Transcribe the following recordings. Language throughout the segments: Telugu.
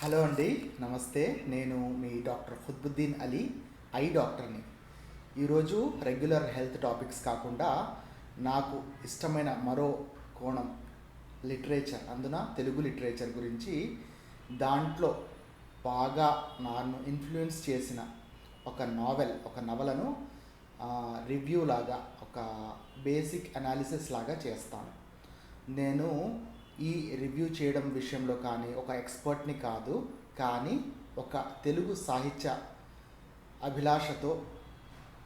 హలో అండి నమస్తే. నేను మీ డాక్టర్ ఖుద్బుద్దీన్ అలీ ఐ డాక్టర్ని. ఈరోజు రెగ్యులర్ హెల్త్ టాపిక్స్ కాకుండా నాకు ఇష్టమైన మరో కోణం లిటరేచర్. అందున తెలుగు లిటరేచర్ గురించి దాంట్లో బాగా నన్ను ఇన్ఫ్లుయెన్స్ చేసిన ఒక నావెల్ ఒక నవలను రివ్యూ లాగా ఒక బేసిక్ అనాలిసిస్ లాగా చేస్తాను. నేను ఈ రివ్యూ చేయడం విషయంలో కానీ ఒక ఎక్స్పర్ట్ని కాదు కానీ ఒక తెలుగు సాహిత్య అభిలాషతో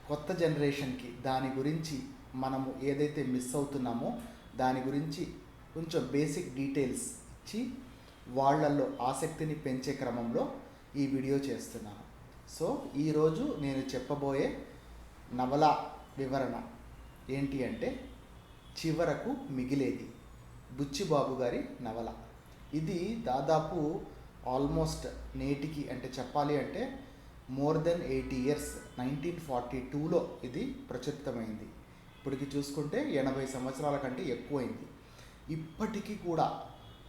కొత్త జనరేషన్కి దాని గురించి మనము ఏదైతే మిస్ అవుతున్నామో దాని గురించి కొంచెం బేసిక్ డీటెయిల్స్ ఇచ్చి వాళ్ళల్లో ఆసక్తిని పెంచే క్రమంలో ఈ వీడియో చేస్తున్నాను. సో ఈరోజు నేను చెప్పబోయే నవల వివరణ ఏంటి అంటే చివరకు మిగిలేది. బుచ్చిబాబు గారి నవల. ఇది దాదాపు ఆల్మోస్ట్ నేటికి అంటే చెప్పాలి అంటే more than eighty years nineteen forty టూలో ఇది ప్రచురితమైంది. ఇప్పటికి చూసుకుంటే ఎనభై సంవత్సరాల కంటే ఎక్కువైంది. ఇప్పటికీ కూడా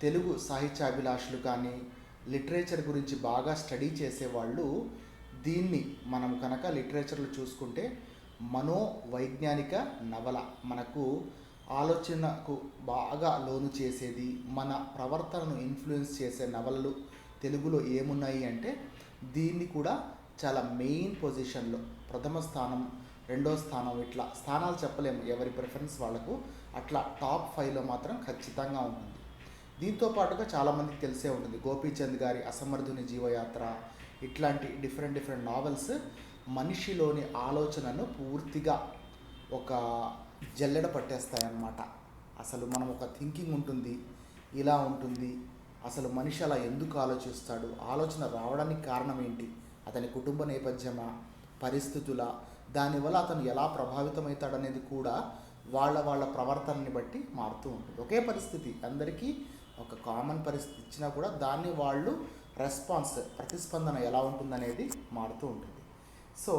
తెలుగు సాహిత్యాభిలాషులు కానీ లిటరేచర్ గురించి బాగా స్టడీ చేసేవాళ్ళు దీన్ని మనం కనుక లిటరేచర్లో చూసుకుంటే మనోవైజ్ఞానిక నవల. మనకు ఆలోచనకు బాగా లోను చేసేది మన ప్రవర్తనను ఇన్ఫ్లుయెన్స్ చేసే నవలలు తెలుగులో ఏమున్నాయి అంటే దీన్ని కూడా చాలా మెయిన్ పొజిషన్లో ప్రథమ స్థానం రెండో స్థానం ఇట్లా స్థానాలు చెప్పలేము. ఎవరి ప్రిఫరెన్స్ వాళ్ళకు అట్లా టాప్ ఫైవ్లో మాత్రం ఖచ్చితంగా ఉంటుంది. దీంతో పాటుగా చాలామందికి తెలిసే ఉంటుంది. గోపీచంద్ గారి అసమర్థుని జీవయాత్ర ఇట్లాంటి డిఫరెంట్ డిఫరెంట్ నావెల్స్ మనిషిలోని ఆలోచనను పూర్తిగా ఒక జల్లెడ పట్టేస్తాయన్నమాట. అసలు మనం ఒక థింకింగ్ ఉంటుంది ఇలా ఉంటుంది అసలు మనిషి అలా ఎందుకు ఆలోచిస్తాడు ఆలోచన రావడానికి కారణం ఏంటి అతని కుటుంబ నేపథ్యమా పరిస్థితుల దానివల్ల అతను ఎలా ప్రభావితమవుతాడనేది కూడా వాళ్ళ వాళ్ళ ప్రవర్తనని బట్టి మారుతూ ఉంటుంది. ఒకే పరిస్థితి అందరికీ ఒక కామన్ పరిస్థితి ఇచ్చినా కూడా దాన్ని వాళ్ళు రెస్పాన్స్ ప్రతిస్పందన ఎలా ఉంటుందనేది మారుతూ ఉంటుంది. సో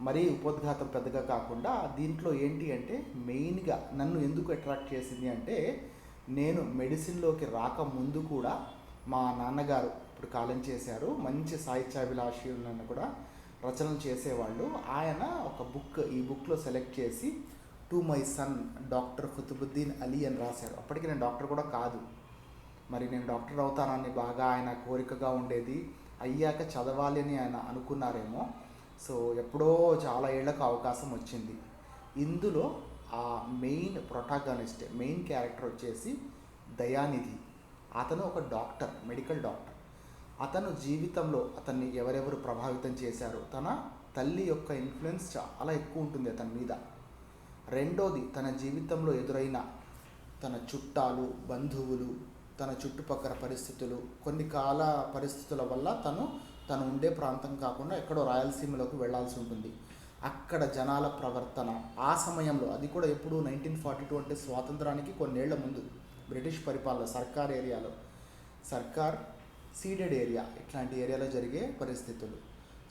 మరీ ఉపోద్ఘాతం పెద్దగా కాకుండా దీంట్లో ఏంటి అంటే మెయిన్గా నన్ను ఎందుకు అట్రాక్ట్ చేసింది అంటే నేను మెడిసిన్లోకి రాకముందు కూడా మా నాన్నగారు ఇప్పుడు కాలం చేశారు మంచి సాహిత్యాభిలాషులను కూడా రచనలు చేసేవాళ్ళు. ఆయన ఒక బుక్ ఈ బుక్లో సెలెక్ట్ చేసి to my son doctor Qutbuddin Ali అని రాశారు. అప్పటికి నేను డాక్టర్ కూడా కాదు. మరి నేను డాక్టర్ అవుతానని బాగా ఆయన కోరికగా ఉండేది. అయ్యాక చదవాలి అని ఆయన అనుకున్నారేమో. సో ఎప్పుడో చాలా ఏళ్ళకు అవకాశం వచ్చింది. ఇందులో ఆ మెయిన్ ప్రొటాగనిస్ట్ మెయిన్ క్యారెక్టర్ వచ్చేసి దయానిధి. అతను ఒక డాక్టర్ మెడికల్ డాక్టర్. అతను జీవితంలో అతన్ని ఎవరెవరు ప్రభావితం చేశారు? తన తల్లి యొక్క ఇన్ఫ్లుయెన్స్ చాలా ఎక్కువ ఉంటుంది అతని మీద. రెండోది తన జీవితంలో ఎదురైన తన చుట్టాలు బంధువులు తన చుట్టుపక్కల పరిస్థితులు కొన్ని కాల పరిస్థితుల వల్ల తను తను ఉండే ప్రాంతం కాకుండా ఎక్కడో రాయలసీమలోకి వెళ్ళాల్సి ఉంటుంది. అక్కడ జనాల ప్రవర్తన ఆ సమయంలో అది కూడా ఎప్పుడు నైన్టీన్ ఫార్టీ టూ అంటే స్వాతంత్రానికి కొన్నేళ్ళ ముందు బ్రిటిష్ పరిపాలన సర్కార్ ఏరియాలో. సర్కార్ సీడెడ్ ఏరియా ఇట్లాంటి ఏరియాలో జరిగే పరిస్థితులు.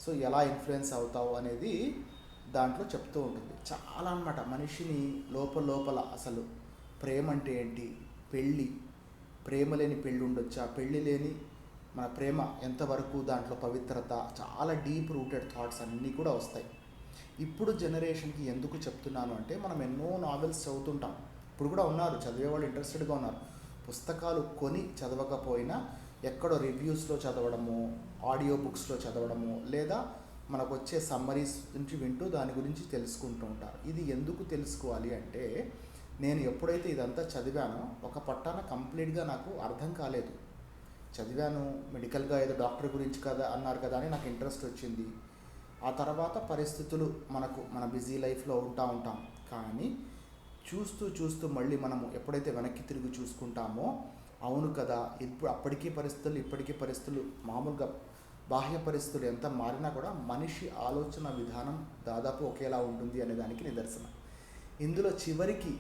సో ఎలా ఇన్ఫ్లుయెన్స్ అవుతావు అనేది దాంట్లో చెప్తూ ఉంటుంది. చాలా అనమాట మనిషిని లోపల లోపల అసలు ప్రేమ అంటే ఏంటి? పెళ్ళి. ప్రేమ లేని పెళ్ళి ఉండొచ్చా? పెళ్ళి లేని మన ప్రేమ ఎంతవరకు దాంట్లో పవిత్రత చాలా డీప్ రూటెడ్ థాట్స్ అన్నీ కూడా వస్తాయి. ఇప్పుడు జనరేషన్కి ఎందుకు చెప్తున్నాను అంటే మనం ఎన్నో నావెల్స్ చదువుతుంటాం. ఇప్పుడు కూడా ఉన్నారు చదివేవాళ్ళు ఇంట్రెస్టెడ్గా ఉన్నారు. పుస్తకాలు కొని చదవకపోయినా ఎక్కడో రివ్యూస్లో చదవడము ఆడియో బుక్స్లో చదవడము లేదా మనకు వచ్చే సమ్మరీస్ నుంచి వింటూ దాని గురించి తెలుసుకుంటూ ఉంటారు. ఇది ఎందుకు తెలుసుకోవాలి అంటే నేను ఎప్పుడైతే ఇదంతా చదివానో ఒక పట్టాన కంప్లీట్గా నాకు అర్థం కాలేదు. చదివాను మెడికల్గా ఏదో డాక్టర్ గురించి కదా అన్నారు కదా అని నాకు ఇంట్రెస్ట్ వచ్చింది. ఆ తర్వాత పరిస్థితులు మనకు మన బిజీ లైఫ్లో ఉంటా ఉంటాం. కానీ చూస్తూ చూస్తూ మళ్ళీ మనము ఎప్పుడైతే వెనక్కి తిరిగి చూసుకుంటామో అవును కదా ఇప్పుడు అప్పటికీ పరిస్థితులు ఇప్పటికీ పరిస్థితులు మామూలుగా బాహ్య పరిస్థితులు ఎంత మారినా కూడా మనిషి ఆలోచన విధానం దాదాపు ఒకేలా ఉంటుంది అనే దానికి నిదర్శనం. ఇందులో చివరికి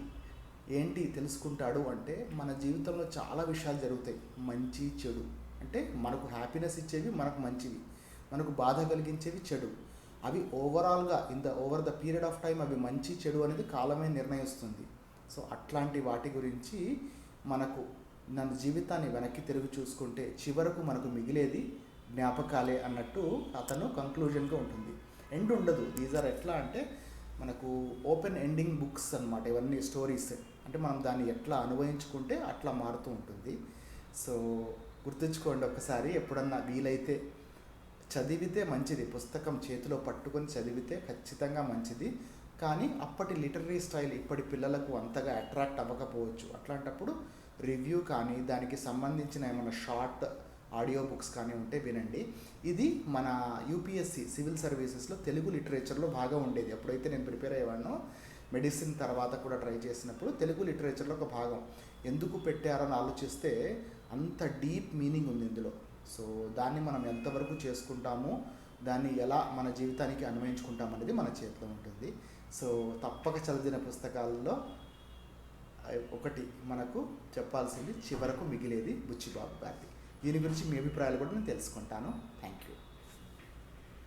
ఏంటి తెలుసుకుంటాడు అంటే మన జీవితంలో చాలా విషయాలు జరుగుతాయి. మంచి చెడు. అంటే మనకు హ్యాపీనెస్ ఇచ్చేవి మనకు మంచివి. మనకు బాధ కలిగించేవి చెడు. అవి ఓవరాల్గా in the over the period of time అవి మంచి చెడు అనేది కాలమే నిర్ణయిస్తుంది. సో అట్లాంటి వాటి గురించి మనకు నన్ను జీవితాన్ని వెనక్కి తిరిగి చూసుకుంటే చివరకు మనకు మిగిలేది జ్ఞాపకాలే అన్నట్టు అతను కంక్లూజన్గా ఉంటుంది. ఎండ్ ఉండదు దీస్ ఆర్ ఎట్లా అంటే మనకు ఓపెన్ ఎండింగ్ బుక్స్ అన్నమాట ఇవన్నీ స్టోరీస్. అంటే మనం దాన్ని ఎట్లా అనుభవించుకుంటే అట్లా మారుతూ ఉంటుంది. సో గుర్తుంచుకోండి ఒకసారి ఎప్పుడన్నా వీలైతే చదివితే మంచిది. పుస్తకం చేతిలో పట్టుకొని చదివితే ఖచ్చితంగా మంచిది. కానీ అప్పటి లిటరీ స్టైల్ ఇప్పటి పిల్లలకు అంతగా అట్రాక్ట్ అవ్వకపోవచ్చు. అట్లాంటప్పుడు రివ్యూ కానీ దానికి సంబంధించిన ఏమైనా షార్ట్ ఆడియో బుక్స్ కానీ ఉంటే వినండి. ఇది మన యూపీఎస్సి సివిల్ సర్వీసెస్లో తెలుగు లిటరేచర్లో బాగా ఉండేది. ఎప్పుడైతే నేను ప్రిపేర్ అయ్యేవాడినో. మెడిసిన్ తర్వాత కూడా ట్రై చేసినప్పుడు తెలుగు లిటరేచర్లో ఒక భాగం. ఎందుకు పెట్టారని ఆలోచిస్తే అంత డీప్ మీనింగ్ ఉంది ఇందులో. సో దాన్ని మనం ఎంతవరకు చేసుకుంటామో దాన్ని ఎలా మన జీవితానికి అన్వయించుకుంటాం అనేది మన చేతిలో ఉంటుంది. సో తప్పక చదివిన పుస్తకాల్లో ఒకటి మనకు చెప్పాల్సింది చివరకు మిగిలేది బుచ్చిబాబు గారిది. దీని గురించి మీ అభిప్రాయాలు కూడా నేను తెలుసుకుంటాను. Thank you